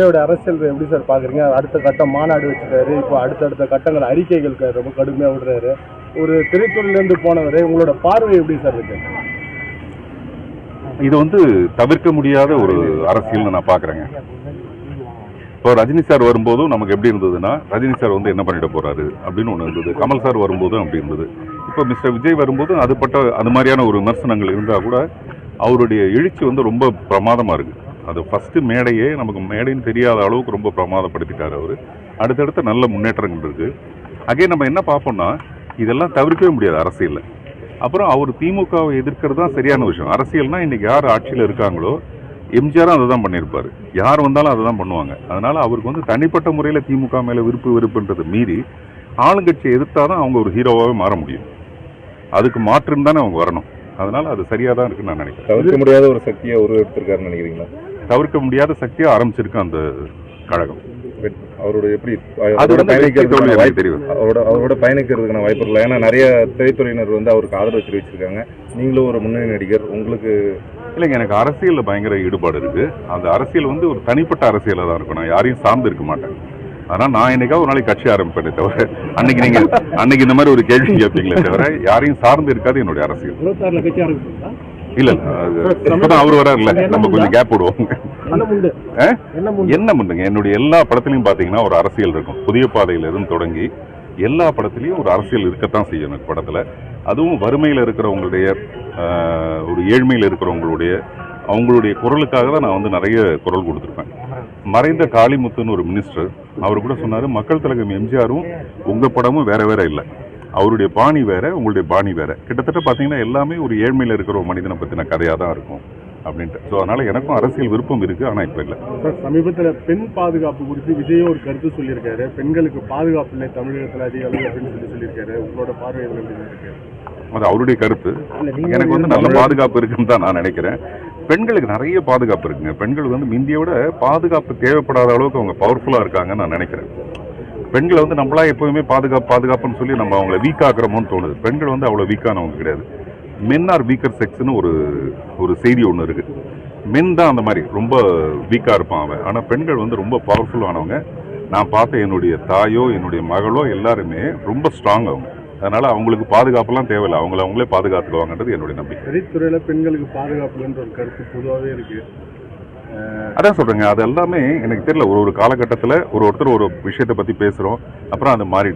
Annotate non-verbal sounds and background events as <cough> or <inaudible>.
விஜயோட அரசியல் எப்படி சார் பார்க்குறீங்க அடுத்த கட்டம் மாநாடு வச்சுட்டாரு. இப்போ அடுத்தடுத்த கட்டங்கள் அறிக்கைகள் ரொம்ப கடுமையாக விடுறாரு. ஒரு திரைத்துறையிலேருந்து போனவர் உங்களோட பார்வை எப்படி சார் இருக்கு? இது வந்து தவிர்க்க முடியாத ஒரு அரசியல்னு நான் பார்க்குறேங்க இப்போ ரஜினி சார் வரும்போதும் நமக்கு எப்படி இருந்ததுன்னா ரஜினி சார் வந்து என்ன பண்ணிட போறாரு அப்படின்னு ஒன்று இருந்தது. கமல் சார் வரும்போதும் அப்படி இருந்தது. இப்போ மிஸ்டர் விஜய் வரும்போதும் அதுபட்ட அது மாதிரியான ஒரு விமர்சனங்கள் இருந்தால் கூட அவருடைய எழுச்சி வந்து ரொம்ப பிரமாதமாக இருக்கு. அது ஃபஸ்ட்டு மேடையே நமக்கு மேடைன்னு தெரியாத அளவுக்கு ரொம்ப பிரமாதப்படுத்திட்டார் அவர். அடுத்தடுத்த நல்ல முன்னேற்றங்கள் இருக்குது அகே நம்ம என்ன பார்ப்போம்னா இதெல்லாம் தவிர்க்கவே முடியாது அரசியலில். அப்புறம் அவர் திமுகவை எதிர்க்கிறது தான் சரியான விஷயம். அரசியல்னால் இன்றைக்கி யார் ஆட்சியில் இருக்காங்களோ எம்ஜிஆரும் அதை தான் பண்ணியிருப்பார். யார் வந்தாலும் அதை தான் பண்ணுவாங்க. அதனால் அவருக்கு வந்து தனிப்பட்ட முறையில் திமுக மேலே விருப்பு வெறுப்புன்றதை மீறி ஆளுங்கட்சியை எதிர்த்தாதான் அவங்க ஒரு ஹீரோவாகவே மாற முடியும். அதுக்கு மாற்றுன்னு தானே அவங்க வரணும். அதனால் அது சரியாக தான் இருக்குன்னு நான் நினைக்கிறேன். தவிர்க்க முடியாத ஒரு சக்தியை உருவெடுத்திருக்காருன்னு நினைக்கிறீங்களா? தவிர்க்க முடியாத சக்தியாக ஆரம்பிச்சிருக்கு அந்த கழகம். அவரோட எப்படி அவரோட பயணிக்கிறதுக்கான வாய்ப்பு அவரோட அவரோட பயணிக்கிறதுக்கான வாய்ப்பு இல்லை. ஏன்னா நிறைய திரைத்துறையினர் வந்து அவருக்கு ஆதரவு தெரிவிச்சிருக்காங்க. நீங்களும் ஒரு முன்னணி நடிகர். உங்களுக்கு இல்லைங்க எனக்கு அரசியலில் பயங்கர ஈடுபாடு இருக்கு. அந்த அரசியல் வந்து ஒரு தனிப்பட்ட அரசியலாக தான் இருக்கும். நான் யாரையும் சார்ந்து இருக்க மாட்டேன். ஆனால் நான் என்னைக்காவது ஒரு நாளைக்கு கட்சி ஆரம்பிப்பேனே தவிர அன்னைக்கு நீங்க <laughs> அன்னைக்கு இந்த மாதிரி ஒரு கேள்வி கேட்பீங்களே தவிர யாரையும் சார்ந்து இருக்காது என்னுடைய அரசியல். இல்ல இப்பதான் அவர் வராருல்ல. நம்ம கொஞ்சம் கேப் விடுவோம். என்ன பண்ணுங்க என்னுடைய எல்லா படத்துலையும் பாத்தீங்கன்னா ஒரு அரசியல் இருக்கும். புதிய பாதையில இருந்து தொடங்கி எல்லா படத்துலையும் ஒரு அரசியல் இருக்கத்தான் செய்யும் எனக்கு படத்துல. அதுவும் வறுமையில் இருக்கிறவங்களுடைய ஒரு ஏழ்மையில் இருக்கிறவங்களுடைய அவங்களுடைய குரலுக்காக தான் நான் வந்து நிறைய குரல் கொடுத்துருப்பேன். மறைந்த காளிமுத்துன்னு ஒரு மினிஸ்டர் அவர் கூட சொன்னாரு மக்கள் திலகம் எம்ஜிஆரும் உங்க படமும் வேற வேற இல்லை. அவருடைய பாணி வேற உங்களுடைய பாணி வேற. கிட்டத்தட்ட பாத்தீங்கன்னா எல்லாமே ஒரு ஏழ்மையில் இருக்கிற ஒரு மனிதனை பத்தின கதையா தான் இருக்கும் அப்படின்ட்டு. ஸோ அதனால எனக்கும் அரசியல் விருப்பம் இருக்கு ஆனா இப்ப இல்லை. சார் சமீபத்தில் பெண் பாதுகாப்பு குறித்து விஜய் ஒரு கருத்து சொல்லியிருக்காரு. பெண்களுக்கு பாதுகாப்பு இல்லை தமிழகத்தில் அதிக அளவு அப்படின்னு சொல்லி சொல்லியிருக்காரு. உங்களோட பார்வை இருக்கு? அது அவருடைய கருத்து. எனக்கு வந்து நல்ல பாதுகாப்பு இருக்குன்னு தான் நான் நினைக்கிறேன். பெண்களுக்கு நிறைய பாதுகாப்பு இருக்குங்க. பெண்கள் வந்து முந்திய விட பாதுகாப்பு தேவைப்படாத அளவுக்கு அவங்க பவர்ஃபுல்லா இருக்காங்கன்னு நான் நினைக்கிறேன். பெண்களை வந்து நம்மளா எப்போவுமே பாதுகாப்பு பாதுகாப்புன்னு சொல்லி நம்ம அவங்கள வீக் ஆக்குறோமோன்னு தோணுது. பெண்கள் வந்து அவ்வளோ வீக்கானவங்க கிடையாது. மென் ஆர் வீக்கர் செக்ஸ்னு ஒரு ஒரு செய்தி ஒன்று இருக்குது மென் தான் அந்த மாதிரி ரொம்ப வீக்காக இருப்பான் அவன். ஆனால் பெண்கள் வந்து ரொம்ப பவர்ஃபுல்லானவங்க நான் பார்த்த என்னுடைய தாயோ என்னுடைய மகளோ எல்லாருமே ரொம்ப ஸ்ட்ராங் அவங்க. அதனால் அவங்களுக்கு பாதுகாப்புலாம் தேவையில்லை. அவங்கள அவங்களே பாதுகாத்துக்குவாங்கன்றது என்னுடைய நம்பிக்கை. துறையில் பெண்களுக்கு பாதுகாப்புன்ற ஒரு கருத்து பொதுவாகவே இருக்குது அதான் சொல்கிறேங்க அது எல்லாமே எனக்கு தெரியல. ஒரு ஒரு காலகட்டத்தில் ஒரு ஒருத்தர் ஒரு விஷயத்தை பத்தி பேசுறோம் அப்புறம் அது மாறிடுது.